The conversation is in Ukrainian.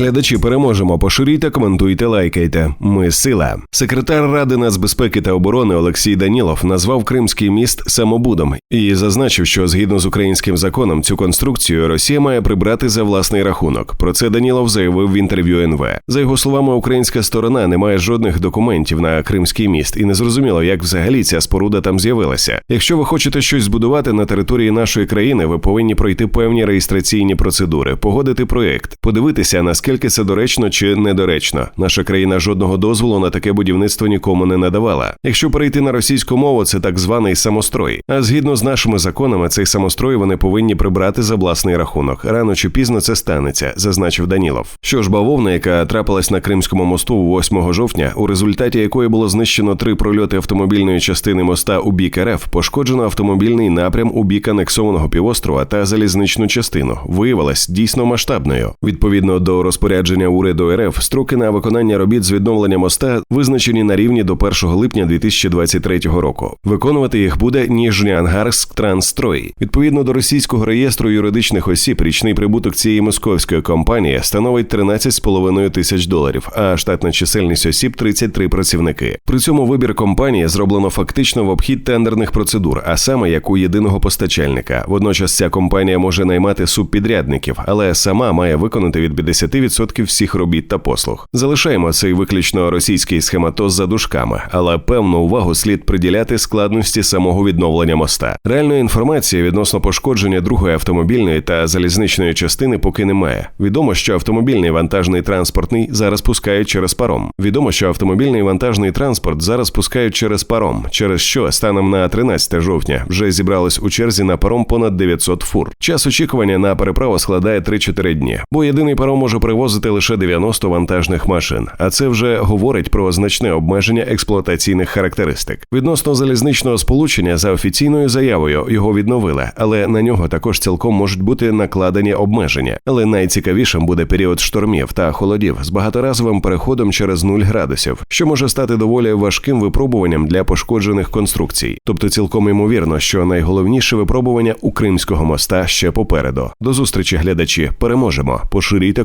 Глядачі переможемо. Поширюйте, коментуйте, лайкайте. Ми сила. Секретар ради нацбезпеки та оборони Олексій Данілов назвав Кримський міст самобудом і зазначив, що згідно з українським законом цю конструкцію Росія має прибрати за власний рахунок. Про це Данілов заявив в інтерв'ю НВ. За його словами, українська сторона не має жодних документів на Кримський міст, і не зрозуміло, як взагалі ця споруда там з'явилася. Якщо ви хочете щось збудувати на території нашої країни, ви повинні пройти певні реєстраційні процедури, погодити проєкт, подивитися наскільки це доречно чи недоречно. Наша країна жодного дозволу на таке будівництво нікому не надавала. Якщо перейти на російську мову, це так званий самострой. А згідно з нашими законами, цей самострой вони повинні прибрати за власний рахунок. Рано чи пізно це станеться, зазначив Данілов. Що ж, бавовна, яка трапилась на Кримському мосту 8 жовтня, у результаті якої було знищено три прольоти автомобільної частини моста у бік РФ, пошкоджено автомобільний напрям у бік анексованого півострова та залізничну частину, виявилась дійсно масштабною. Відповідно до розпорядження уряду РФ, строки на виконання робіт з відновлення моста визначені на рівні до 1 липня 2023 року. Виконувати їх буде Ніжнянгарськ Трансстрой. Відповідно до російського реєстру юридичних осіб, річний прибуток цієї московської компанії становить 13,5 тисяч доларів, а штатна чисельність осіб 33 працівники. При цьому вибір компанії зроблено фактично в обхід тендерних процедур, а саме як у єдиного постачальника. Водночас ця компанія може наймати субпідрядників, але сама має виконати від 50% всіх робіт та послуг. Залишаємо цей виключно російський схематоз за дужками, але певну увагу слід приділяти складності самого відновлення моста. Реальної інформації відносно пошкодження другої автомобільної та залізничної частини поки немає. Відомо, що автомобільний вантажний транспортний зараз пускають через паром. Відомо, що автомобільний вантажний транспорт зараз пускають через паром, через що станом на 13 жовтня вже зібрались у черзі на паром понад 900 фур. Час очікування на переправу складає 3-4 дні, бо єдиний паром може привозити лише 90 вантажних машин, а це вже говорить про значне обмеження експлуатаційних характеристик. Відносно залізничного сполучення за офіційною заявою його відновили, але на нього також цілком можуть бути накладені обмеження. Але найцікавішим буде період штормів та холодів з багаторазовим переходом через 0 градусів, що може стати доволі важким випробуванням для пошкоджених конструкцій. Тобто, цілком ймовірно, що найголовніше випробування у Кримського моста ще попереду. До зустрічі, глядачі, переможемо. Поширюйте,